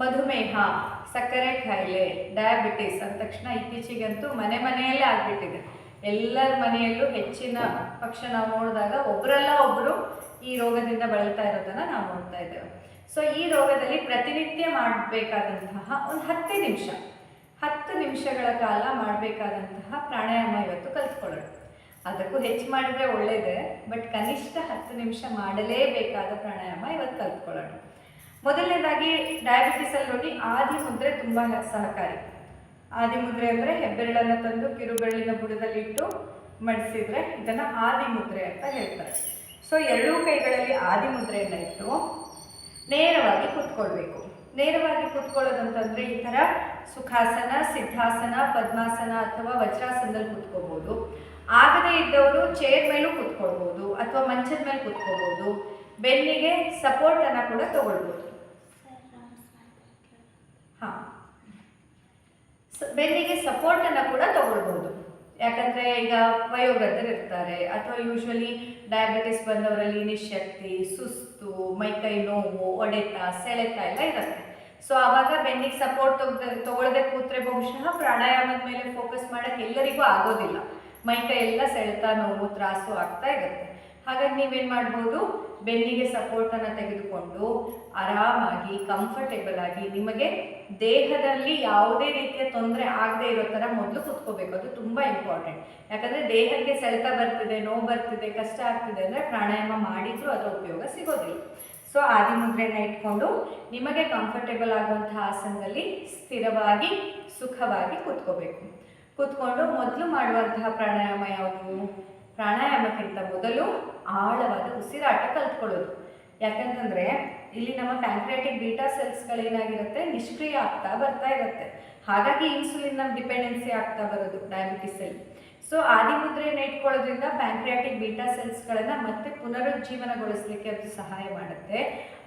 ಮಧುಮೇಹ, ಸಕ್ಕರೆ ಕಾಯಿಲೆ ಡಯಾಬಿಟಿಸ್ ಅಂದ ತಕ್ಷಣ ಇತ್ತೀಚೆಗಂತೂ ಮನೆ ಮನೆಯಲ್ಲೇ ಆಗ್ಬಿಟ್ಟಿದೆ. ಎಲ್ಲರ ಮನೆಯಲ್ಲೂ ಹೆಚ್ಚಿನ ಪಕ್ಷ ನಾವು ನೋಡಿದಾಗ ಒಬ್ಬರಲ್ಲ ಒಬ್ಬರು ಈ ರೋಗದಿಂದ ಬಳಲ್ತಾ ಇರೋದನ್ನ ನಾವು ನೋಡ್ತಾ ಇದ್ದೇವೆ. ಸೊ ಈ ರೋಗದಲ್ಲಿ ಪ್ರತಿನಿತ್ಯ ಮಾಡಬೇಕಾದಂತಹ ಒಂದು ಹತ್ತು ನಿಮಿಷ, ಹತ್ತು ನಿಮಿಷಗಳ ಕಾಲ ಮಾಡಬೇಕಾದಂತಹ ಪ್ರಾಣಾಯಾಮ ಇವತ್ತು ಕಲ್ತ್ಕೊಳ್ಳೋಣ. ಅದಕ್ಕೂ ಹೆಚ್ಚು ಮಾಡಿದ್ರೆ ಒಳ್ಳೇದೇ, ಬಟ್ ಕನಿಷ್ಠ ಹತ್ತು ನಿಮಿಷ ಮಾಡಲೇಬೇಕಾದ ಪ್ರಾಣಾಯಾಮ ಇವತ್ತು ಕಲ್ತ್ಕೊಳ್ಳೋಣ. ಮೊದಲನೇದಾಗಿ ಡಯಾಬಿಟಿಸ್ ಅಲ್ಲಿ ನೋಡಿ ಆದಿ ಮುದ್ರೆ ತುಂಬಾ ಸಹಕಾರಿ. ಆದಿ ಮುದ್ರೆ ಅಂದ್ರೆ ಹೆಬ್ಬೆರಳನ್ನು ತಂದು ಕಿರುಬೆರಳಿನ ಬುಡದಲ್ಲಿ ಇಟ್ಟು ಮಡಿಸಿದ್ರೆ ಇದನ್ನ ಆದಿ ಮುದ್ರೆ ಅಂತ ಹೇಳ್ತಾರೆ. ಸೊ ಎರಡೂ ಕೈಗಳಲ್ಲಿ ಆದಿ ಮುದ್ರೆಯನ್ನ ಇಟ್ಟು ನೇರವಾಗಿ ಕೂತ್ಕೊಳ್ಬೇಕು. ನೇರವಾಗಿ ಕೂತ್ಕೊಳ್ಳೋದಂತಂದರೆ ಈ ತರ ಸುಖಾಸನ, ಸಿದ್ಧಾಸನ, ಪದ್ಮಾಸನ ಅಥವಾ ವಜ್ರಾಸನದಲ್ಲಿ ಕೂತ್ಕೋಬಹುದು ಆಗದೇ ಇದ್ದವರು ಚೇರ್ ಮೇಲೂ ಕೂತ್ಕೊಳ್ಬೋದು ಅಥವಾ ಮಂಚದ ಮೇಲೆ ಕೂತ್ಕೋಬಹುದು ಬೆನ್ನಿಗೆ ಸಪೋರ್ಟ್ ಅನ್ನ ಕೂಡ ತಗೊಳ್ಬೋದು. ಹಾ. ಬೆನ್ನಿಗೆ ಸಪೋರ್ಟ್ ಅನ್ನ ಕೂಡ ತಗೊಳ್ಬಹುದು ಯಾಕಂದ್ರೆ ಈಗ ವಯೋವೃದ್ಧರು ಇರ್ತಾರೆ ಅಥವಾ ಯೂಶ್ವಲಿ ಡಯಾಬಿಟಿಸ್ ಬಂದವರಲ್ಲಿ ನಿಶಕ್ತಿ ಸುಸ್ತು, ಮೈಕೈ ನೋವು, ಒಡೆತ, ಸೆಳೆತ ಎಲ್ಲ ಇರುತ್ತೆ. ಸೊ ಆವಾಗ ಬೆನ್ನಿಗೆ ಸಪೋರ್ಟ್ ತಗೊಳ್ಳದೆ ಕೂತ್ರೆ ಬಹುಶಃ ಪ್ರಾಣಾಯಾಮದ ಮೇಲೆ ಫೋಕಸ್ ಮಾಡಕ್ಕೆ ಎಲ್ಲರಿಗೂ ಆಗೋದಿಲ್ಲ. ಮೈಕೈ ಎಲ್ಲ ಸೆಳೆತ, ನೋವು, ತ್ರಾಸು ಆಗ್ತಾ ಇರುತ್ತೆ. ಹಾಗಾಗಿ ನೀವೇನ್ ಮಾಡ್ಬೋದು? ಬೆನ್ನಿಗೆ ಸಪೋರ್ಟ್ ಅನ್ನ ತೆಗೆದುಕೊಂಡು ಆರಾಮಾಗಿ ಕಂಫರ್ಟೇಬಲ್ ಆಗಿ ನಿಮಗೆ ದೇಹದಲ್ಲಿ ಯಾವುದೇ ರೀತಿಯ ತೊಂದರೆ ಆಗದೆ ಇರೋ ತರ ಮೊದಲು ಕುತ್ಕೋಬೇಕು. ಅದು ತುಂಬಾ ಇಂಪಾರ್ಟೆಂಟ್ ಯಾಕಂದ್ರೆ ದೇಹಕ್ಕೆ ಸೆಳೆತ ಬರ್ತಿದೆ, ನೋವು ಬರ್ತಿದೆ, ಕಷ್ಟ ಆಗ್ತಿದೆ ಅಂದ್ರೆ ಪ್ರಾಣಾಯಾಮ ಮಾಡಿದ್ರು ಅದರ ಉಪಯೋಗ ಸಿಗೋದಿಲ್ಲ. ಸೊ ಆದಿಮುದ್ರೆನ ಇಟ್ಕೊಂಡು ನಿಮಗೆ ಕಂಫರ್ಟೇಬಲ್ ಆಗುವಂತಹ ಆಸನದಲ್ಲಿ ಸ್ಥಿರವಾಗಿ, ಸುಖವಾಗಿ ಕೂತ್ಕೋಬೇಕು. ಕುತ್ಕೊಂಡು ಮೊದಲು ಮಾಡುವಂತಹ ಪ್ರಾಣಾಯಾಮ ಯಾವುದು? ಪ್ರಾಣಾಯಾಮಕ್ಕಿಂತ ಮೊದಲು ಆಳವಾದ ಉಸಿರಾಟ ಕಲ್ತ್ಕೊಳ್ಳೋದು. ಯಾಕಂತಂದರೆ, ಇಲ್ಲಿ ನಮ್ಮ ಪ್ಯಾಂಕ್ರಿಯಾಟಿಕ್ ಬೀಟಾ ಸೆಲ್ಸ್ಗಳೇನಾಗಿರುತ್ತೆ ನಿಷ್ಕ್ರಿಯ ಆಗ್ತಾ ಬರ್ತಾ ಇರುತ್ತೆ. ಹಾಗಾಗಿ ಇನ್ಸುಲಿನ್ ನಮ್ಮ ಡಿಪೆಂಡೆನ್ಸಿ ಆಗ್ತಾ ಬರೋದು ಡಯಾಬಿಟಿಸಲ್ಲಿ ಸೊ ಆದಿಮುದ್ರೆಯನ್ನು ಇಟ್ಕೊಳ್ಳೋದ್ರಿಂದ ಪ್ಯಾಂಕ್ರಿಯಾಟಿಕ್ ಬೀಟಾ ಸೆಲ್ಸ್ಗಳನ್ನು ಮತ್ತೆ ಪುನರುಜ್ಜೀವನಗೊಳಿಸಲಿಕ್ಕೆ ಅದು ಸಹಾಯ ಮಾಡುತ್ತೆ.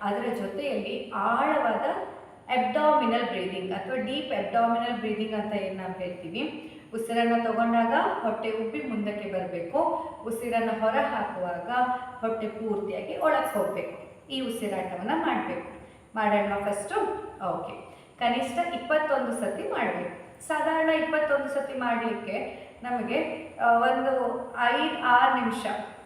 ಅದರ ಜೊತೆಯಲ್ಲಿ ಆಳವಾದ ಎಬ್ಡಾಮಿನಲ್ ಬ್ರೀದಿಂಗ್ ಅಥವಾ ಡೀಪ್ ಅಬ್ಡಾಮಿನಲ್ ಬ್ರೀದಿಂಗ್ ಅಂತ ಏನು ನಾವು ಹೇಳ್ತೀವಿ? ಉಸಿರನ್ನು ತಗೊಂಡಾಗ ಹೊಟ್ಟೆ ಉಬ್ಬಿ ಮುಂದಕ್ಕೆ ಬರಬೇಕು. ಉಸಿರನ್ನು ಹೊರ ಹಾಕುವಾಗ ಹೊಟ್ಟೆ ಪೂರ್ತಿಯಾಗಿ ಒಳಗೆ ಹೋಗಬೇಕು. ಈ ಉಸಿರಾಟವನ್ನು ಮಾಡಬೇಕು. ಮಾಡೋಣ ಫಸ್ಟು ಓಕೆ ಕನಿಷ್ಠ ಇಪ್ಪತ್ತೊಂದು ಸತಿ ಮಾಡಬೇಕು. ಸಾಧಾರಣ ಇಪ್ಪತ್ತೊಂದು ಸತಿ ಮಾಡಲಿಕ್ಕೆ ನಮಗೆ ಒಂದು ಐದು, ಆರು ನಿಮಿಷ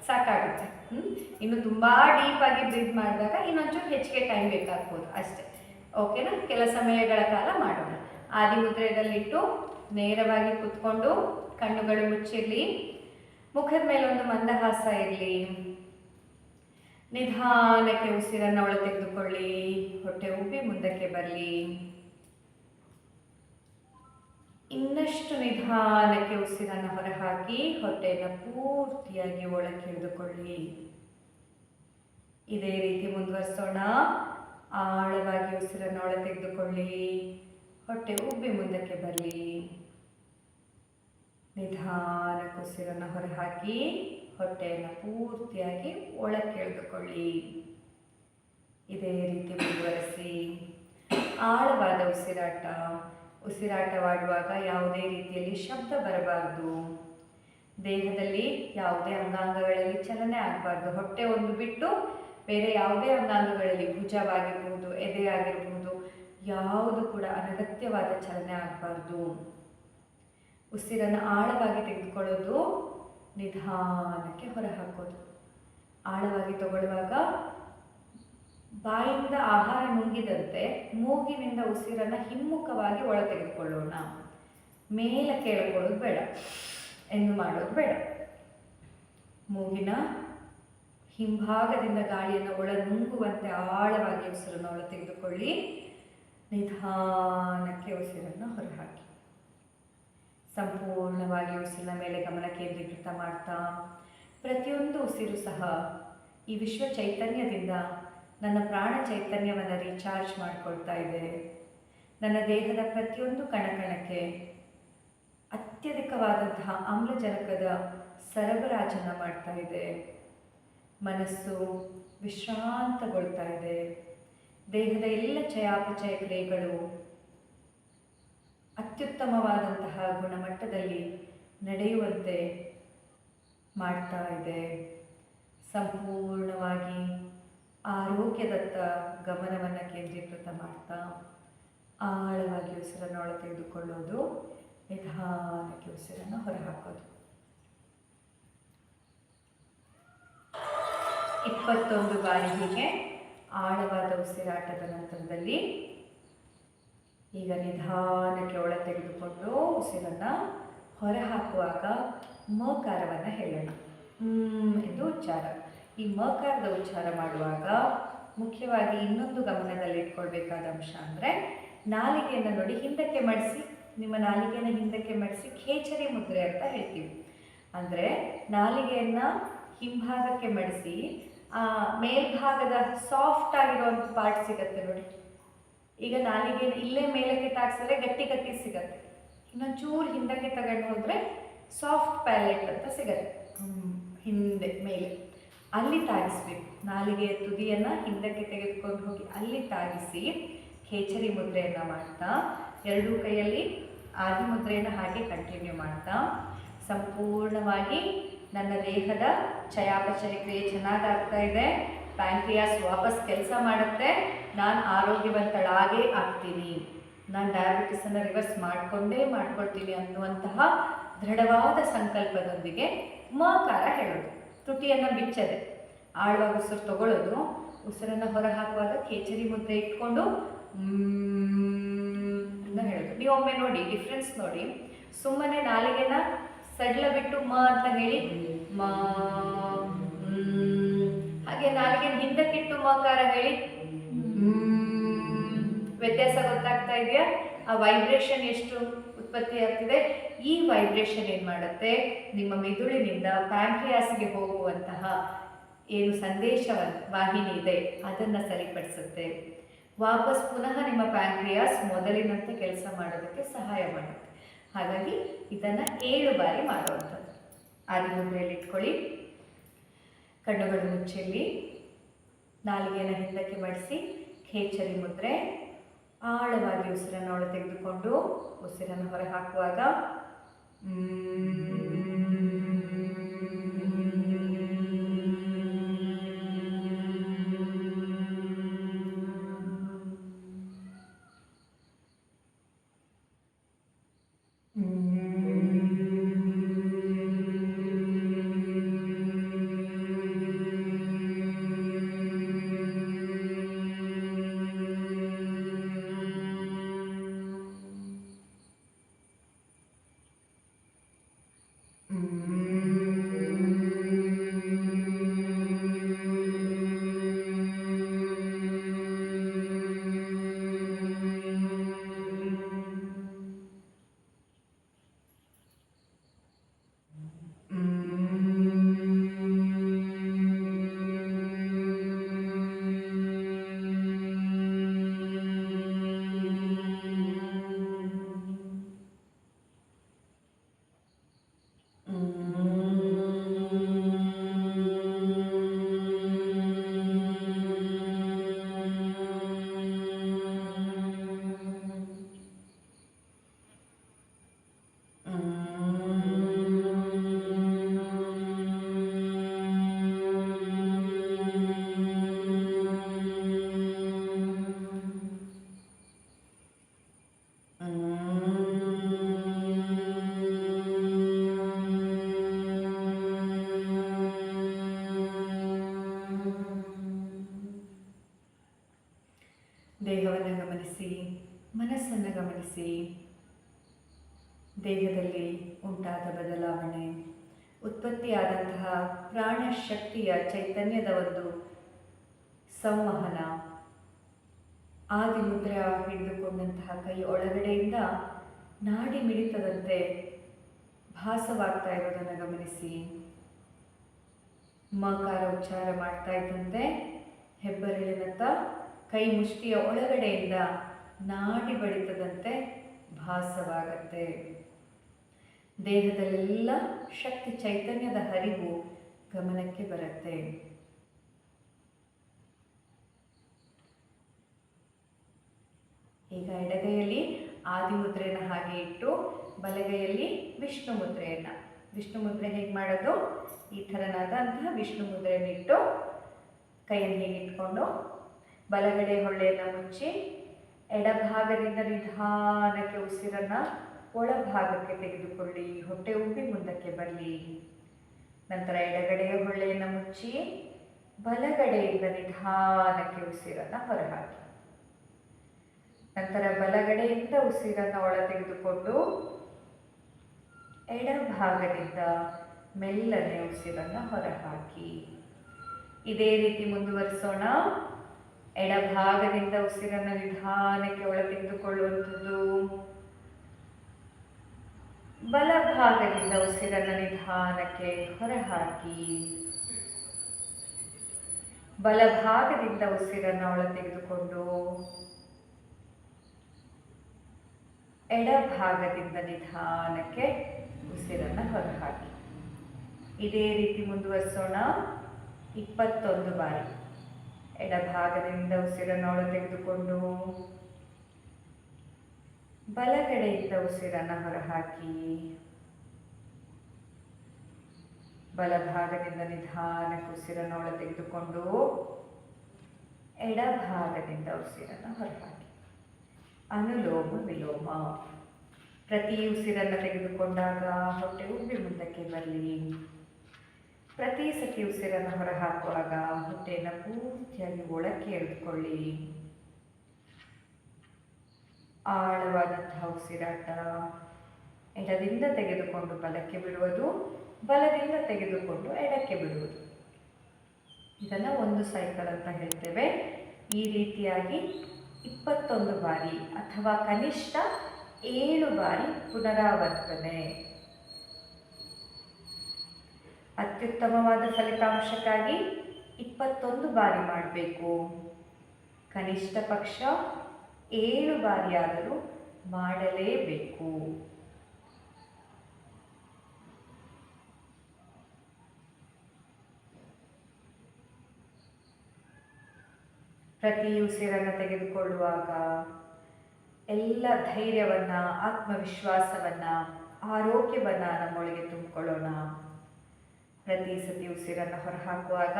ಸಾಕಾಗುತ್ತೆ. ಹ್ಞೂ ಇನ್ನು ತುಂಬ ಡೀಪಾಗಿ ಬ್ರೀತ್ ಮಾಡಿದಾಗ ಇನ್ನೊಂಚೂರು ಹೆಚ್ಚಿಗೆ ಟೈಮ್ ಬೇಕಾಗ್ಬೋದು ಅಷ್ಟೇ. ಓಕೆನಾ ಕೆಲ ಸಮಯಗಳ ಕಾಲ ಮಾಡೋಣ. ಆದಿಮುದ್ರೆಯಲ್ಲಿಟ್ಟು ನೇರವಾಗಿ ಕುತ್ಕೊಂಡು ಕಣ್ಣುಗಳು ಮುಚ್ಚಿರಲಿ, ಮುಖದ ಮೇಲೆ ಒಂದು ಮಂದಹಾಸ ಇರಲಿ. ನಿಧಾನಕ್ಕೆ ಉಸಿರನ್ನು ಒಳ ತೆಗೆದುಕೊಳ್ಳಿ, ಹೊಟ್ಟೆ ಉಬ್ಬಿ ಮುಂದಕ್ಕೆ ಬರಲಿ. ಇನ್ನಷ್ಟು ನಿಧಾನಕ್ಕೆ ಉಸಿರನ್ನು ಹೊರಹಾಕಿ ಹೊಟ್ಟೆಯನ್ನು ಪೂರ್ತಿಯಾಗಿ ಒಳಕ್ಕೆ ಹಿಡಿದುಕೊಳ್ಳಿ ಇದೇ ರೀತಿ ಮುಂದುವರಿಸೋಣ. ಆಳವಾಗಿ ಉಸಿರನ್ನು ಒಳ ತೆಗೆದುಕೊಳ್ಳಿ, ಹೊಟ್ಟೆ ಉಬ್ಬಿ ಮುಂದಕ್ಕೆ ಬರಲಿ. ನಿಧಾನಕ್ಕೆ ಉಸಿರನ್ನು ಹೊರಹಾಕಿ ಹೊಟ್ಟೆಯನ್ನು ಪೂರ್ತಿಯಾಗಿ ಒಳಕ್ಕೆ ಎಳೆದುಕೊಳ್ಳಿ. ಇದೇ ರೀತಿ ಮುಂದುವರೆಸಿ. ಆಳವಾದ ಉಸಿರಾಟ. ಉಸಿರಾಟವಾಡುವಾಗ ಯಾವುದೇ ರೀತಿಯಲ್ಲಿ ಶಬ್ದ ಬರಬಾರದು. ದೇಹದಲ್ಲಿ ಯಾವುದೇ ಅಂಗಾಂಗಗಳಲ್ಲಿ ಚಲನೆ ಆಗಬಾರ್ದು. ಹೊಟ್ಟೆ ಒಂದು ಬಿಟ್ಟು ಬೇರೆ ಯಾವುದೇ ಅಂಗಾಂಗಗಳಲ್ಲಿ ಭುಜವಾಗಿರ್ಬೋದು ಎದೆ ಆಗಿರ್ಬೋದು ಯಾವುದು ಕೂಡ ಅನಗತ್ಯವಾದ ಚಲನೆ ಆಗಬಾರ್ದು. ಉಸಿರನ್ನು ಆಳವಾಗಿ ತೆಗೆದುಕೊಳ್ಳೋದು ನಿಧಾನಕ್ಕೆ ಹೊರಹಾಕೋದು. ಆಳವಾಗಿ ತಗೊಳ್ಳುವಾಗ ಬಾಯಿಂದ ಆಹಾರ ನುಂಗಿದಂತೆ ಮೂಗಿನಿಂದ ಉಸಿರನ್ನು ಹಿಮ್ಮುಖವಾಗಿ ಒಳ ತೆಗೆದುಕೊಳ್ಳೋಣ ಮೇಲೆ ಕೇಳಿಕೊಳ್ಳೋದು ಬೇಡ, ಎಂದು ಮಾಡೋದು ಬೇಡ. ಮೂಗಿನ ಹಿಂಭಾಗದಿಂದ ಗಾಳಿಯನ್ನು ಒಳ ನುಂಗುವಂತೆ ಆಳವಾಗಿ ಉಸಿರನ್ನು ಒಳ ತೆಗೆದುಕೊಳ್ಳಿ ನಿಧಾನಕ್ಕೆ ಉಸಿರನ್ನು ಹೊರಹಾಕಿ. ಸಂಪೂರ್ಣವಾಗಿ ಉಸಿರಿನ ಮೇಲೆ ಗಮನ ಕೇಂದ್ರೀಕೃತ ಮಾಡ್ತಾ, ಪ್ರತಿಯೊಂದು ಉಸಿರು ಸಹ ಈ ವಿಶ್ವ ಚೈತನ್ಯದಿಂದ ನನ್ನ ಪ್ರಾಣ ಚೈತನ್ಯವನ್ನು ರೀಚಾರ್ಜ್ ಮಾಡಿಕೊಳ್ತಾ ಇದೆ. ನನ್ನ ದೇಹದ ಪ್ರತಿಯೊಂದು ಕಣಕಣಕ್ಕೆ ಅತ್ಯಧಿಕವಾದಂತಹ ಆಮ್ಲಜನಕದ ಸರಬರಾಜನ್ನು ಮಾಡ್ತಾ ಇದೆ. ಮನಸ್ಸು ವಿಶ್ರಾಂತಗೊಳ್ತಾ ಇದೆ. ದೇಹದ ಎಲ್ಲ ಚಯಾಪಚಯ ಕ್ರಿಯೆಗಳು ಅತ್ಯುತ್ತಮವಾದಂತಹ ಗುಣಮಟ್ಟದಲ್ಲಿ ನಡೆಯುವಂತೆ ಮಾಡ್ತಾ ಇದೆ. ಸಂಪೂರ್ಣವಾಗಿ ಆರೋಗ್ಯದತ್ತ ಗಮನವನ್ನು ಕೇಂದ್ರೀಕೃತ ಮಾಡ್ತಾ ಆಳವಾಗಿ ಉಸಿರನ್ನು ಒಳ ತೆಗೆದುಕೊಳ್ಳೋದು, ನಿಧಾನಕ್ಕೆ ಉಸಿರನ್ನು ಹೊರಹಾಕೋದು. ಇಪ್ಪತ್ತೊಂದು ಬಾರಿ ಹೀಗೆ ಆಳವಾದ ಉಸಿರಾಟದ ನಂತರದಲ್ಲಿ ಈಗ ನಿಧಾನಕ್ಕೆ ಒಳ ತೆಗೆದುಕೊಂಡು ಉಸಿರನ್ನು ಹೊರಹಾಕುವಾಗ ಮಕಾರವನ್ನು ಹೇಳೋಣ. ಎಂದು ಉಚ್ಚಾರ. ಈ ಮಕಾರದ ಉಚ್ಚಾರ ಮಾಡುವಾಗ ಮುಖ್ಯವಾಗಿ ಇನ್ನೊಂದು ಗಮನದಲ್ಲಿಟ್ಕೊಳ್ಬೇಕಾದ ಅಂಶ ಅಂದರೆ ನಾಲಿಗೆಯನ್ನು ನೋಡಿ ಹಿಂದಕ್ಕೆ ಮಡಿಸಿ, ನಿಮ್ಮ ನಾಲಿಗೆಯನ್ನು ಹಿಂದಕ್ಕೆ ಮಡಿಸಿ ಖೇಚರಿ ಮುದ್ರೆ ಅಂತ ಹೇಳ್ತೀವಿ. ಅಂದರೆ ನಾಲಿಗೆಯನ್ನು ಹಿಂಭಾಗಕ್ಕೆ ಮಡಿಸಿ, ಆ ಮೇಲ್ಭಾಗದ ಸಾಫ್ಟ್ ಆಗಿರುವಂಥ ಪಾರ್ಟ್ ಸಿಗತ್ತೆ ನೋಡಿ. ಈಗ ನಾಲಿಗೆ ಇಲ್ಲೇ ಮೇಲಕ್ಕೆ ತಾಗಿಸಿದ್ರೆ ಗಟ್ಟಿ ಗಟ್ಟಿ ಸಿಗತ್ತೆ. ಇನ್ನೊಂದು ಚೂರು ಹಿಂದಕ್ಕೆ ತಗೊಂಡು ಹೋದರೆ ಸಾಫ್ಟ್ ಪ್ಯಾಲೆಟ್ ಅಂತ ಸಿಗತ್ತೆ. ಹಿಂದೆ ಮೇಲೆ. ಅಲ್ಲಿ ತಾಗಿಸ್ಬೇಕು. ನಾಲಿಗೆಯ ತುದಿಯನ್ನು ಹಿಂದಕ್ಕೆ ತೆಗೆದುಕೊಂಡು ಹೋಗಿ ಅಲ್ಲಿ ತಾಗಿಸಿ ಖೇಚರಿ ಮುದ್ರೆಯನ್ನು ಮಾಡ್ತಾ ಎರಡೂ ಕೈಯಲ್ಲಿ ಆದಿ ಮುದ್ರೆಯನ್ನು ಹಾಗೆ ಕಂಟಿನ್ಯೂ ಮಾಡ್ತಾ ಸಂಪೂರ್ಣವಾಗಿ ನನ್ನ ದೇಹದ ಚಯಾಪಚಯ ಕ್ರಿಯೆ ಚೆನ್ನಾಗಾಗ್ತಾ ಇದೆ. ಪ್ಯಾಂಕ್ರಿಯಾಸ್ ವಾಪಸ್ ಕೆಲಸ ಮಾಡುತ್ತೆ. ನಾನು ಆರೋಗ್ಯವಂತಳಾಗೇ ಆಗ್ತೀನಿ. ನಾನು ಡಯಾಬಿಟಿಸನ್ನು ರಿವರ್ಸ್ ಮಾಡಿಕೊಂಡೇ ಮಾಡ್ಕೊಳ್ತೀನಿ ಅನ್ನುವಂತಹ ದೃಢವಾದ ಸಂಕಲ್ಪದೊಂದಿಗೆ ಮಕಾರ ಹೇಳೋದು. ತುಟಿಯನ್ನು ಬಿಚ್ಚದೆ. ಆಳ್ವಾಗ ಉಸಿರು ತಗೊಳ್ಳೋದು ಉಸಿರನ್ನು ಹೊರ ಹಾಕುವಾಗ ಕೇಚರಿ ಮುದ್ರೆ ಇಟ್ಕೊಂಡು ಅಂತ ಹೇಳೋದು. ನೀವು ಒಮ್ಮೆ ನೋಡಿ ಡಿಫ್ರೆನ್ಸ್ ನೋಡಿ. ಸುಮ್ಮನೆ ನಾಲಿಗೆನ ಸಡ್ಲ ಬಿಟ್ಟು ಮ ಅಂತ ಹೇಳಿ ಮ್. ಹಾಗೆ ನಾಲಿಗೆ ಹಿಂದಕ್ಕಿಟ್ಟು ಮಕಾರ ಹೇಳಿ. ವ್ಯತ್ಯಾಸ ಗೊತ್ತಾಗ್ತಾ ಇದೆಯಾ? ಆ ವೈಬ್ರೇಷನ್ ಎಷ್ಟು ಉತ್ಪತ್ತಿ ಆಗ್ತಿದೆ? ಈ ವೈಬ್ರೇಷನ್ ಏನು ಮಾಡುತ್ತೆ? ನಿಮ್ಮ ಮೆದುಳಿನಿಂದ ಪ್ಯಾಂಕ್ರಿಯಾಸ್ಗೆ ಹೋಗುವಂತಹ ಏನು ಸಂದೇಶ ವಾಹಿನಿ ಇದೆ ಅದನ್ನು ಸರಿಪಡಿಸುತ್ತೆ. ವಾಪಸ್ ಪುನಃ ನಿಮ್ಮ ಪ್ಯಾಂಕ್ರಿಯಾಸ್ ಮೊದಲಿನಂತೆ ಕೆಲಸ ಮಾಡೋದಕ್ಕೆ ಸಹಾಯ ಮಾಡುತ್ತೆ. ಹಾಗಾಗಿ ಇದನ್ನು ಏಳು ಬಾರಿ ಮಾಡುವಂಥದ್ದು. ಮುದ್ರೆಯಲ್ಲಿ ಇಟ್ಕೊಳ್ಳಿ. ಕಣ್ಣುಗಳು ಮುಚ್ಚಲ್ಲಿ ನಾಲಿಗೆಯನ್ನು ಹಿಂದಕ್ಕೆ ಮಡಿಸಿ ಖೇಚರಿ ಮುದ್ರೆ ಆಳವಾಗಿ ಉಸಿರನ್ನು ಒಳ ತೆಗೆದುಕೊಂಡು ಉಸಿರನ್ನು ಹೊರ ಹಾಕುವಾಗ ಚೈತನ್ಯದ ಒಂದು ಸಂವಹನ. ಆದಿ ಮುದ್ರ ಹಿಡಿದುಕೊಂಡಂತಹ ಕೈ ಒಳಗಡೆಯಿಂದ ನಾಡಿ ಮಿಡಿತದಂತೆ ಭಾಸವಾಗ್ತಾ ಇರೋದನ್ನು ಗಮನಿಸಿ. ಮಕಾರ ಉಚ್ಚಾರ ಮಾಡ್ತಾ ಇದ್ದಂತೆ ಹೆಬ್ಬೆರಳಿನತ್ತ ಕೈ ಮುಷ್ಟಿಯ ಒಳಗಡೆಯಿಂದ ನಾಡಿ ಬಡಿತದಂತೆ ಭಾಸವಾಗತ್ತೆ. ದೇಹದಲ್ಲೆಲ್ಲ ಶಕ್ತಿ ಚೈತನ್ಯದ ಹರಿವು ಗಮನಕ್ಕೆ ಬರುತ್ತೆ. ಈಗ ಎಡಗೈಯಲ್ಲಿ ಆದಿ ಮುದ್ರೆಯನ್ನು ಹಾಗೆ ಇಟ್ಟು ಬಲಗೈಯಲ್ಲಿ ವಿಷ್ಣು ಮುದ್ರೆಯನ್ನು ವಿಷ್ಣು ಮುದ್ರೆ ಹೇಗೆ ಮಾಡೋದು? ಈ ಥರನಾದಂತಹ ವಿಷ್ಣು ಮುದ್ರೆಯನ್ನು ಇಟ್ಟು ಕೈಯನ್ನು ಹೀಗೆ ಇಟ್ಕೊಂಡು ಬಲಗಡೆ ಹೊಳ್ಳೆಯನ್ನು ಮುಚ್ಚಿ ಎಡಭಾಗದಿಂದ ನಿಧಾನಕ್ಕೆ ಉಸಿರನ್ನು ಒಳಭಾಗಕ್ಕೆ ತೆಗೆದುಕೊಳ್ಳಿ. ಹೊಟ್ಟೆ ಉಬ್ಬಿ ಮುಂದಕ್ಕೆ ಬರಲಿ. ನಂತರ ಎಡಗಡೆಯ ಹೊಳ್ಳೆಯನ್ನು ಮುಚ್ಚಿ ಬಲಗಡೆಯಿಂದ ನಿಧಾನಕ್ಕೆ ಉಸಿರನ್ನು ಹೊರಹಾಕಿ. ನಂತರ ಬಲಗಡೆಯಿಂದ ಉಸಿರನ್ನು ಒಳ ತೆಗೆದುಕೊಂಡು ಎಡಭಾಗದಿಂದ ಮೆಲ್ಲನೆ ಉಸಿರನ್ನು ಹೊರಹಾಕಿ. ಇದೇ ರೀತಿ ಮುಂದುವರಿಸೋಣ. ಎಡಭಾಗದಿಂದ ಉಸಿರನ್ನು ನಿಧಾನಕ್ಕೆ ಒಳ ತೆಗೆದುಕೊಳ್ಳುವಂಥದ್ದು ಬಲಭಾಗದಿಂದ ಉಸಿರನ್ನು ನಿಧಾನಕ್ಕೆ ಹೊರಹಾಕಿ. ಬಲಭಾಗದಿಂದ ಉಸಿರನ್ನು ಒಳ ತೆಗೆದುಕೊಂಡು ಎಡಭಾಗದಿಂದ ನಿಧಾನಕ್ಕೆ ಉಸಿರನ್ನು ಹೊರಹಾಕಿ. ಇದೇ ರೀತಿ ಮುಂದುವರಿಸೋಣ. ಇಪ್ಪತ್ತೊಂದು ಬಾರಿ ಎಡಭಾಗದಿಂದ ಉಸಿರನ್ನು ಒಳ ತೆಗೆದುಕೊಂಡು ಬಲಗಡೆಯಿಂದ ಉಸಿರನ್ನು ಹೊರಹಾಕಿ ಬಲಭಾಗದಿಂದ ನಿಧಾನಕ್ಕೆ ಉಸಿರನ್ನು ಒಳ ತೆಗೆದುಕೊಂಡು ಎಡಭಾಗದಿಂದ ಉಸಿರನ್ನು ಹೊರಹಾಕಿ ಅನುಲೋಮ ವಿಲೋಮ. ಪ್ರತಿ ಉಸಿರನ್ನು ತೆಗೆದುಕೊಂಡಾಗ ಹೊಟ್ಟೆ ಉಬ್ಬಿ ಮುಂದಕ್ಕೆ ಬರಲಿ. ಪ್ರತಿ ಸತಿ ಉಸಿರನ್ನು ಹೊರಹಾಕುವಾಗ ಹೊಟ್ಟೆಯನ್ನು ಪೂರ್ತಿಯಾಗಿ ಒಳಕ್ಕೆ ಎಳೆದುಕೊಳ್ಳಿ. ಆಳವಾದಂತಹ ಉಸಿರಾಟ, ಎಡದಿಂದ ತೆಗೆದುಕೊಂಡು ಬಲಕ್ಕೆ ಬಿಡುವುದು, ಬಲದಿಂದ ತೆಗೆದುಕೊಂಡು ಎಡಕ್ಕೆ ಬಿಡುವುದು. ಇದನ್ನ ಒಂದು ಸೈಕಲ್ ಅಂತ ಹೇಳ್ತೇವೆ. ಈ ರೀತಿಯಾಗಿ ಇಪ್ಪತ್ತೊಂದು ಬಾರಿ ಅಥವಾ ಕನಿಷ್ಠ ಏಳು ಬಾರಿ ಪುನರಾವರ್ತನೆ. ಅತ್ಯುತ್ತಮವಾದ ಫಲಿತಾಂಶಕ್ಕಾಗಿ ಇಪ್ಪತ್ತೊಂದು ಬಾರಿ ಮಾಡಬೇಕು. ಕನಿಷ್ಠ ಪಕ್ಷ ಏಳು ಬಾರಿಯಾದರೂ ಮಾಡಲೇಬೇಕು. ಪ್ರತಿ ಉಸಿರನ್ನು ತೆಗೆದುಕೊಳ್ಳುವಾಗ ಎಲ್ಲ ಧೈರ್ಯವನ್ನು, ಆತ್ಮವಿಶ್ವಾಸವನ್ನು, ಆರೋಗ್ಯವನ್ನು ನಮ್ಮೊಳಗೆ ತುಂಬಿಕೊಳ್ಳೋಣ. ಪ್ರತಿ ಸತಿ ಉಸಿರನ್ನು ಹೊರಹಾಕುವಾಗ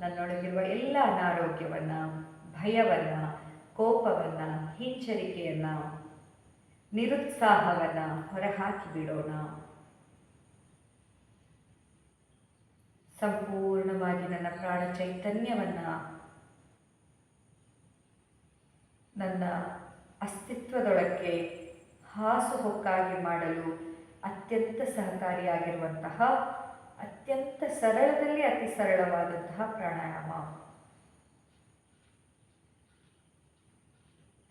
ನನ್ನೊಳಗಿರುವ ಎಲ್ಲ ಅನಾರೋಗ್ಯವನ್ನು, ಭಯವನ್ನು ಕೋಪವನ್ನು, ಹಿಂಜರಿಕೆಯನ್ನು, ನಿರುತ್ಸಾಹವನ್ನು ಹೊರಹಾಕಿ ಬಿಡೋಣ ಸಂಪೂರ್ಣವಾಗಿ ನನ್ನ ಪ್ರಾಣ ಚೈತನ್ಯವನ್ನು, ನನ್ನ ಅಸ್ತಿತ್ವದೊಳಕ್ಕೆ ಹಾಸುಹೊಕ್ಕಾಗಿ ಮಾಡಲು ಅತ್ಯಂತ ಸಹಕಾರಿಯಾಗಿರುವಂತಹ, ಅತ್ಯಂತ ಸರಳದಲ್ಲಿ ಅತಿ ಸರಳವಾದಂತಹ ಪ್ರಾಣಾಯಾಮ.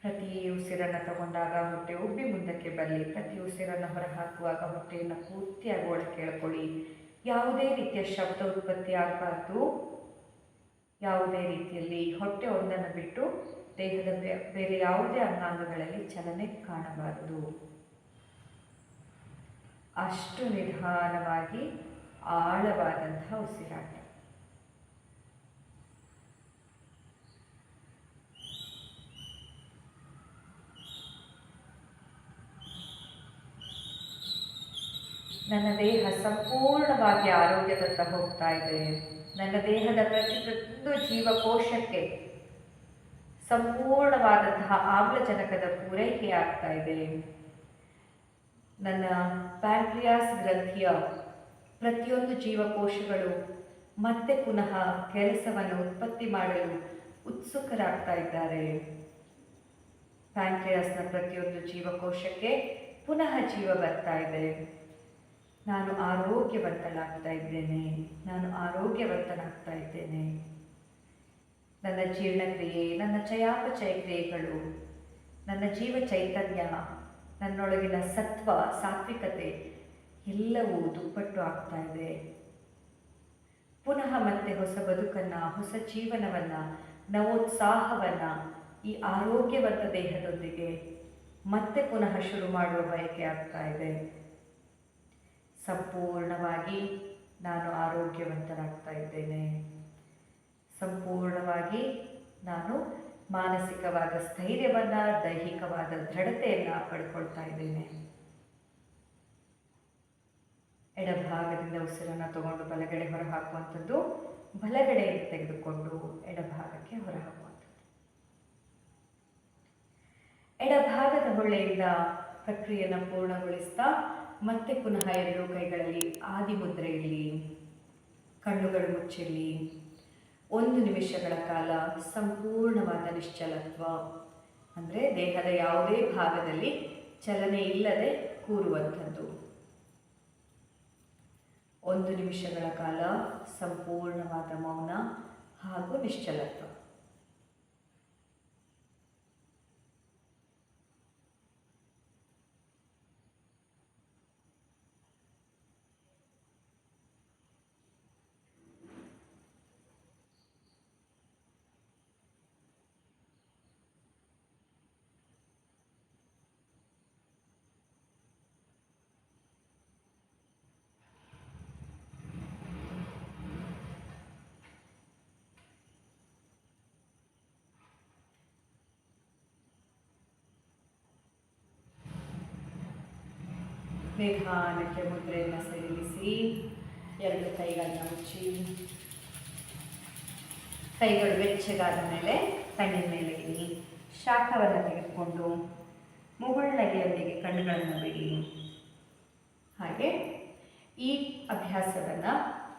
ಪ್ರತಿ ಉಸಿರನ್ನು ತಗೊಂಡಾಗ ಹೊಟ್ಟೆ ಉಬ್ಬಿ ಮುಂದಕ್ಕೆ ಬರಲಿ ಪ್ರತಿ ಉಸಿರನ್ನು ಹೊರಹಾಕುವಾಗ ಹೊಟ್ಟೆಯನ್ನು ಪೂರ್ತಿಯಾಗಿ ಒಳಗೆ ಕೇಳ್ಕೊಳ್ಳಿ. ಯಾವುದೇ ರೀತಿಯ ಶಬ್ದ ಉತ್ಪತ್ತಿ ಆಗಬಾರ್ದು. ಯಾವುದೇ ರೀತಿಯಲ್ಲಿ ಹೊಟ್ಟೆ ಒಂದನ್ನು ಬಿಟ್ಟು ದೇಹದ ಬೇರೆ ಯಾವುದೇ ಅಂಗಾಂಗಗಳಲ್ಲಿ ಚಲನೆ ಕಾಣಬಾರದು. ಅಷ್ಟು ನಿಧಾನವಾಗಿ ಆಳವಾದಂತಹ ಉಸಿರಾಟ. ನನ್ನ ದೇಹ ಸಂಪೂರ್ಣವಾಗಿ ಆರೋಗ್ಯದತ್ತ ಹೋಗ್ತಾ ಇದೆ. ನನ್ನ ದೇಹದ ಪ್ರತಿ ಪ್ರತಿಯೊಂದು ಜೀವಕೋಶಕ್ಕೆ ಸಂಪೂರ್ಣವಾದಂತಹ ಆಮ್ಲಜನಕದ ಪೂರೈಕೆ ಆಗ್ತಾ ಇದೆ. ನನ್ನ ಪ್ಯಾಂಕ್ರಿಯಾಸ್ ಗ್ರಂಥಿಯ ಪ್ರತಿಯೊಂದು ಜೀವಕೋಶಗಳು ಮತ್ತೆ ಪುನಃ ಕೆಲಸವನ್ನು ಉತ್ಪತ್ತಿ ಮಾಡಲು ಉತ್ಸುಕರಾಗ್ತಾ ಇದ್ದಾರೆ. ಪ್ಯಾಂಕ್ರಿಯಾಸ್ನ ಪ್ರತಿಯೊಂದು ಜೀವಕೋಶಕ್ಕೆ ಪುನಃ ಜೀವ ಬರ್ತಾ ಇದೆ. ನಾನು ಆರೋಗ್ಯವಂತನಾಗ್ತಾ ಇದ್ದೇನೆ. ನಾನು ಆರೋಗ್ಯವಂತನಾಗ್ತಾ ಇದ್ದೇನೆ ನನ್ನ ಜೀರ್ಣಕ್ರಿಯೆ, ನನ್ನ ಚಯಾಪಚಯ ಕ್ರಿಯೆಗಳು ನನ್ನ ಜೀವ ಚೈತನ್ಯ ನನ್ನೊಳಗಿನ ಸತ್ವ, ಸಾತ್ವಿಕತೆ ಎಲ್ಲವೂ ದುಪ್ಪಟ್ಟು ಆಗ್ತಾ ಇದೆ ಪುನಃ ಮತ್ತೆ ಹೊಸ ಬದುಕನ್ನು, ಹೊಸ ಜೀವನವನ್ನು, ನವೋತ್ಸಾಹವನ್ನು ಈ ಆರೋಗ್ಯವಂತ ದೇಹದೊಂದಿಗೆ ಮತ್ತೆ ಪುನಃ ಶುರು ಮಾಡುವ ಬಯಕೆ ಆಗ್ತಾ ಇದೆ ಸಂಪೂರ್ಣವಾಗಿ ನಾನು ಆರೋಗ್ಯವಂತನಾಗ್ತಾ ಇದ್ದೇನೆ ಸಂಪೂರ್ಣವಾಗಿ ನಾನು ಮಾನಸಿಕವಾದ ಸ್ಥೈರ್ಯವನ್ನು, ದೈಹಿಕವಾದ ದೃಢತೆಯನ್ನು ಪಡ್ಕೊಳ್ತಾ ಇದ್ದೇನೆ ಎಡಭಾಗದಿಂದ ಉಸಿರನ್ನು ತಗೊಂಡು ಬಲಗಡೆ ಹೊರಹಾಕುವಂಥದ್ದು ಬಲಗಡೆಯಿಂದ ತೆಗೆದುಕೊಂಡು ಎಡಭಾಗಕ್ಕೆ ಹೊರಹಾಕುವಂಥದ್ದು. ಎಡಭಾಗದ ಹೊಳೆಯಿಂದ ಪ್ರಕ್ರಿಯೆಯನ್ನು ಪೂರ್ಣಗೊಳಿಸ್ತಾ ಮತ್ತೆ ಪುನಃ ಎರಡು ಕೈಗಳಲ್ಲಿ ಆದಿ ಮುದ್ರೆ ಇರಲಿ ಕಣ್ಣುಗಳು ಮುಚ್ಚಿರಲಿ ಒಂದು ನಿಮಿಷಗಳ ಕಾಲ ಸಂಪೂರ್ಣವಾದ ನಿಶ್ಚಲತ್ವ. ಅಂದರೆ ದೇಹದ ಯಾವುದೇ ಭಾಗದಲ್ಲಿ ಚಲನೆ ಇಲ್ಲದೆ ಕೂರುವಂಥದ್ದು. ಒಂದು ನಿಮಿಷಗಳ ಕಾಲ ಸಂಪೂರ್ಣವಾದ ಮೌನ ಹಾಗೂ ನಿಶ್ಚಲತ್ವ. ನಿಧಾನಕ್ಕೆ ಮುದ್ರೆಯನ್ನು ಸೇರಿಸಿ ಎರಡು ಕೈಗಳನ್ನ ಮುಚ್ಚಿ, ಕೈಗಳು ಬೆಚ್ಚಗಾದ ಮೇಲೆ ಕಣ್ಣಿನ ಮೇಲೆ ಇಡಿ, ಶಾಖವನ್ನು ತೆಗೆದುಕೊಂಡು ಮುಗುಳ್ನಗೆಯೊಂದಿಗೆ ಕಣ್ಣುಗಳನ್ನು ಬಿಡಿ. ಹಾಗೆ ಈ ಅಭ್ಯಾಸವನ್ನು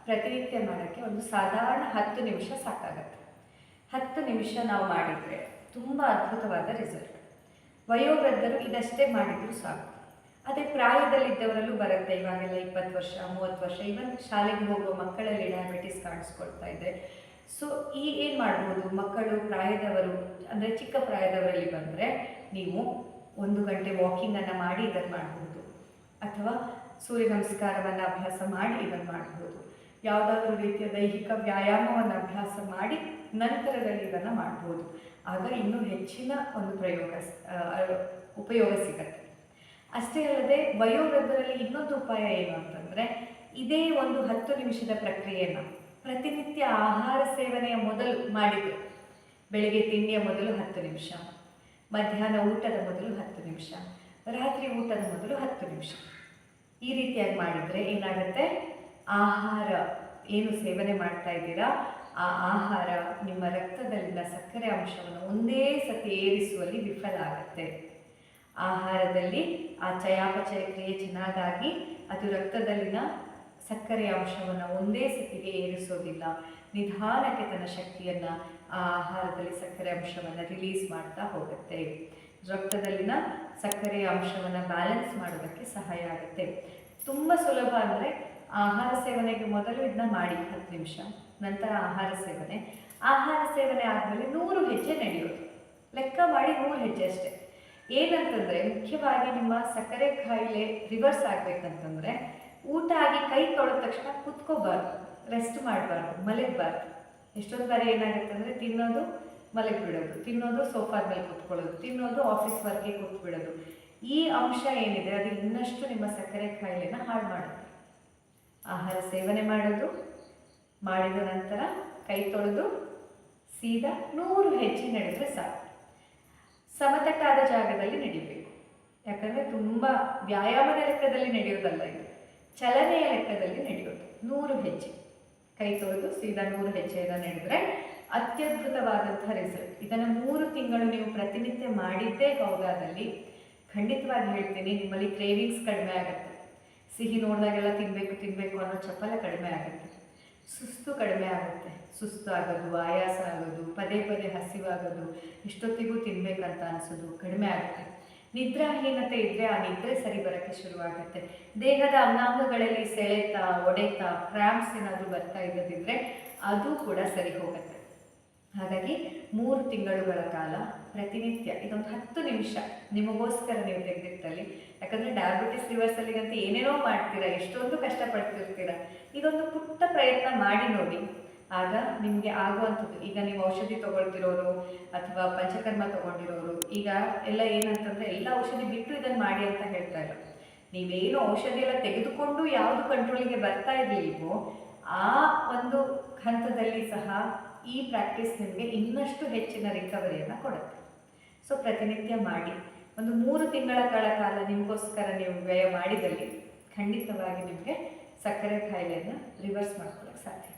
ಪ್ರತಿನಿತ್ಯ ಮಾಡೋಕ್ಕೆ ಒಂದು ಸಾಧಾರಣ ಹತ್ತು ನಿಮಿಷ ಸಾಕಾಗತ್ತೆ. ಹತ್ತು ನಿಮಿಷ ನಾವು ಮಾಡಿದರೆ ತುಂಬ ಅದ್ಭುತವಾದ ರಿಸಲ್ಟ್ ವಯೋವೃದ್ಧರು ಇದಷ್ಟೇ ಮಾಡಿದರೂ ಸಾಕು. ಅದೇ ಪ್ರಾಯದಲ್ಲಿದ್ದವರಲ್ಲೂ ಬರುತ್ತೆ ಇವಾಗೆಲ್ಲ ಇಪ್ಪತ್ತು ವರ್ಷ, ಮೂವತ್ತು ವರ್ಷ. ಇವನ್ ಶಾಲೆಗೆ ಹೋಗುವ ಮಕ್ಕಳಲ್ಲಿ ಡಯಾಬಿಟಿಸ್ ಕಾಣಿಸ್ಕೊಳ್ತಾ ಇದೆ. ಸೊ ಈ ಏನು ಮಾಡ್ಬೋದು? ಮಕ್ಕಳು ಪ್ರಾಯದವರು, ಅಂದರೆ ಚಿಕ್ಕ ಪ್ರಾಯದವರಲ್ಲಿ ಬಂದರೆ ನೀವು ಒಂದು ಗಂಟೆ ವಾಕಿಂಗನ್ನು ಮಾಡಿ ಇದನ್ನು ಮಾಡ್ಬೋದು. ಅಥವಾ ಸೂರ್ಯ ನಮಸ್ಕಾರವನ್ನು ಅಭ್ಯಾಸ ಮಾಡಿ ಇದನ್ನು ಮಾಡ್ಬೋದು. ಯಾವುದಾದ್ರೂ ರೀತಿಯ ದೈಹಿಕ ವ್ಯಾಯಾಮವನ್ನು ಅಭ್ಯಾಸ ಮಾಡಿ ನಂತರದಲ್ಲಿ ಇದನ್ನು ಮಾಡ್ಬೋದು. ಆಗ ಇನ್ನೂ ಹೆಚ್ಚಿನ ಒಂದು ಪ್ರಯೋಗ ಉಪಯೋಗ ಸಿಗತ್ತೆ. ಅಷ್ಟೇ ಅಲ್ಲದೆ ವಯೋವೃದ್ಧರಲ್ಲಿ ಇನ್ನೊಂದು ಉಪಾಯ ಏನು ಅಂತಂದರೆ, ಇದೇ ಒಂದು ಹತ್ತು ನಿಮಿಷದ ಪ್ರಕ್ರಿಯೆಯನ್ನು ಪ್ರತಿನಿತ್ಯ ಆಹಾರ ಸೇವನೆಯ ಮೊದಲು ಮಾಡಿದ್ರು, ಬೆಳಿಗ್ಗೆ ತಿಂಡಿಯ ಮೊದಲು ಹತ್ತು ನಿಮಿಷ, ಮಧ್ಯಾಹ್ನ ಊಟದ ಮೊದಲು ಹತ್ತು ನಿಮಿಷ, ರಾತ್ರಿ ಊಟದ ಮೊದಲು ಹತ್ತು ನಿಮಿಷ. ಈ ರೀತಿಯಾಗಿ ಮಾಡಿದರೆ ಏನಾಗುತ್ತೆ? ಆಹಾರ, ಏನು ಸೇವನೆ ಮಾಡ್ತಾ ಇದ್ದೀರಾ? ಆ ಆಹಾರ ನಿಮ್ಮ ರಕ್ತದಲ್ಲಿನ ಸಕ್ಕರೆ ಅಂಶವನ್ನು ಒಂದೇ ಸತಿ ಏರಿಸುವಲ್ಲಿ ವಿಫಲ ಆಗುತ್ತೆ. ಆಹಾರದಲ್ಲಿ ಆ ಚಯಾಪಚಯ ಕ್ರಿಯೆ ಚೆನ್ನಾಗಾಗಿ ಅದು ರಕ್ತದಲ್ಲಿನ ಸಕ್ಕರೆ ಅಂಶವನ್ನು ಒಂದೇ ಸತಿಗೆ ಏರಿಸೋದಿಲ್ಲ. ನಿಧಾನಕ್ಕೆ ತನ್ನ ಶಕ್ತಿಯನ್ನು ಆ ಆಹಾರದಲ್ಲಿ ಸಕ್ಕರೆ ಅಂಶವನ್ನು ರಿಲೀಸ್ ಮಾಡ್ತಾ ಹೋಗುತ್ತೆ. ರಕ್ತದಲ್ಲಿನ ಸಕ್ಕರೆ ಅಂಶವನ್ನು ಬ್ಯಾಲೆನ್ಸ್ ಮಾಡೋದಕ್ಕೆ ಸಹಾಯ ಆಗುತ್ತೆ. ತುಂಬ ಸುಲಭ ಅಂದರೆ ಆಹಾರ ಸೇವನೆಗೆ ಮೊದಲು ಇದನ್ನ ಮಾಡಿ, ಹತ್ತು ನಿಮಿಷ, ನಂತರ ಆಹಾರ ಸೇವನೆ. ಆಹಾರ ಸೇವನೆ ಆದಮೇಲೆ ನೂರು ಹೆಜ್ಜೆ ನಡೆಯೋದು. ಲೆಕ್ಕ ಮಾಡಿ ನೂರು ಹೆಜ್ಜೆ ಅಷ್ಟೇ. ಏನಂತಂದರೆ, ಮುಖ್ಯವಾಗಿ ನಿಮ್ಮ ಸಕ್ಕರೆ ಕಾಯಿಲೆ ರಿವರ್ಸ್ ಆಗಬೇಕಂತಂದರೆ, ಊಟ ಆಗಿ ಕೈ ತೊಳೆದ ತಕ್ಷಣ ಕುತ್ಕೋಬಾರ್ದು ರೆಸ್ಟ್ ಮಾಡಬಾರ್ದು, ಮಲಗಬಾರ್ದು. ಎಷ್ಟೊಂದು ಬಾರಿ ಏನಾಗುತ್ತೆ ಅಂದರೆ ತಿನ್ನೋದು ಮಲಗಿಬಿಡೋದು, ತಿನ್ನೋದು ಸೋಫಾದ ಮೇಲೆ ಕೂತ್ಕೊಳ್ಳೋದು, ತಿನ್ನೋದು ಆಫೀಸ್ ವರ್ಗೆ ಕೂತ್ಬಿಡೋದು. ಈ ಅಂಶ ಏನಿದೆ, ಅದು ಇನ್ನಷ್ಟು ನಿಮ್ಮ ಸಕ್ಕರೆ ಕಾಯಿಲೆನ ಹಾಳು ಮಾಡುತ್ತೆ. ಆಹಾರ ಸೇವನೆ ಮಾಡೋದು, ಮಾಡಿದ ನಂತರ ಕೈ ತೊಳೆದು, ಸೀದಾ ನೂರು ಹೆಜ್ಜೆ ನಡೆದರೆ ಸಾಕು. ಸಮತಟ್ಟಾದ ಜಾಗದಲ್ಲಿ ನಡಿಬೇಕು. ಯಾಕಂದರೆ ತುಂಬ ವ್ಯಾಯಾಮದ ಲೆಕ್ಕದಲ್ಲಿ ನಡೆಯೋದಲ್ಲ ಇದು. ಚಲನೆಯ ಲೆಕ್ಕದಲ್ಲಿ ನಡೆಯೋದು. ನೂರು ಹೆಜ್ಜೆ. ಕೈ ತೊಳೆದು ಸೀದಾ ನೂರು ಹೆಜ್ಜೆಯನ್ನು ನಡೆದರೆ ಅತ್ಯದ್ಭುತವಾದಂಥ ರಿಸಲ್ಟ್ ಇದನ್ನು ಮೂರು ತಿಂಗಳು ನೀವು ಪ್ರತಿನಿತ್ಯ ಮಾಡಿದ್ದೇ ಹೌದಾದಲ್ಲಿ ಖಂಡಿತವಾಗಿ ಹೇಳ್ತೀನಿ, ನಿಮ್ಮಲ್ಲಿ ಕ್ರೇವಿಂಗ್ಸ್ ಕಡಿಮೆ ಆಗುತ್ತೆ. ಸಿಹಿ ನೋಡಿದಾಗೆಲ್ಲ ತಿನ್ನಬೇಕು ತಿನ್ನಬೇಕು ಅನ್ನೋ ಚಪಲ ಕಡಿಮೆ ಆಗುತ್ತೆ. ಸುಸ್ತು ಕಡಿಮೆ ಆಗುತ್ತೆ. ಸುಸ್ತು ಆಗೋದು, ಆಯಾಸ ಆಗೋದು, ಪದೇ ಪದೇ ಹಸಿವಾಗೋದು, ಇಷ್ಟೊತ್ತಿಗೂ ತಿನ್ನಬೇಕಂತ ಅನಿಸೋದು ಕಡಿಮೆ ಆಗುತ್ತೆ. ನಿದ್ರಾಹೀನತೆ ಇದ್ದರೆ ಆ ನಿದ್ರೆ ಸರಿ ಬರೋಕ್ಕೆ ಶುರುವಾಗುತ್ತೆ. ದೇಹದ ಅಂಗಾಂಗಗಳಲ್ಲಿ ಸೆಳೆತ, ಒಡೆತ ಕ್ರ್ಯಾಂಪ್ಸ್ ಏನಾದರೂ ಬರ್ತಾ ಇಲ್ಲದಿದ್ದರೆ ಅದು ಕೂಡ ಸರಿ ಹೋಗುತ್ತೆ. ಹಾಗಾಗಿ ಮೂರು ತಿಂಗಳುಗಳ ಕಾಲ ಪ್ರತಿನಿತ್ಯ, ಇದೊಂದು ಹತ್ತು ನಿಮಿಷ ನಿಮಗೋಸ್ಕರ ನೀವು ತೆಗೆದಿಟ್ಟಲ್ಲಿ. ಯಾಕಂದರೆ ಡಯಾಬಿಟಿಸ್ ರಿವರ್ಸಲ್ಲಿಗಂತ ಏನೇನೋ ಮಾಡ್ತೀರಾ, ಎಷ್ಟೊಂದು ಕಷ್ಟಪಡ್ತಿರ್ತೀರ, ಇದೊಂದು ಪುಟ್ಟ ಪ್ರಯತ್ನ ಮಾಡಿ ನೋಡಿ. ಆಗ ನಿಮಗೆ ಆಗುವಂಥದ್ದು, ಈಗ ನೀವು ಔಷಧಿ ತೊಗೊಳ್ತಿರೋರು ಅಥವಾ ಪಂಚಕರ್ಮ ತೊಗೊಂಡಿರೋರು, ಈಗ ಎಲ್ಲ ಏನಂತಂದರೆ ಎಲ್ಲ ಔಷಧಿ ಬಿಟ್ಟು ಇದನ್ನು ಮಾಡಿ ಅಂತ ಹೇಳ್ತಾ ಇಲ್ಲ. ನೀವೇನು ಔಷಧಿ ಎಲ್ಲ ತೆಗೆದುಕೊಂಡು ಯಾವುದು ಕಂಟ್ರೋಲಿಗೆ ಬರ್ತಾ ಇರಲಿಲ್ವೋ, ಆ ಒಂದು ಹಂತದಲ್ಲಿ ಸಹ ಈ ಪ್ರಾಕ್ಟೀಸ್ ನಿಮಗೆ ಇನ್ನಷ್ಟು ಹೆಚ್ಚಿನ ರಿಕವರಿಯನ್ನು ಕೊಡುತ್ತೆ. ಸೊ ಪ್ರತಿನಿತ್ಯ ಮಾಡಿ. ಒಂದು ಮೂರು ತಿಂಗಳ ಕಾಲ ಕಾಲ ನಿಮಗೋಸ್ಕರ ನೀವು ವ್ಯಯ ಮಾಡಿದಲ್ಲಿ ಖಂಡಿತವಾಗಿ ನಿಮಗೆ ಸಕ್ಕರೆ ಕಾಯಿಲೆಯನ್ನು ರಿವರ್ಸ್ ಮಾಡ್ಕೊಳ್ಳೋಕ್ಕೆ ಸಾಧ್ಯ.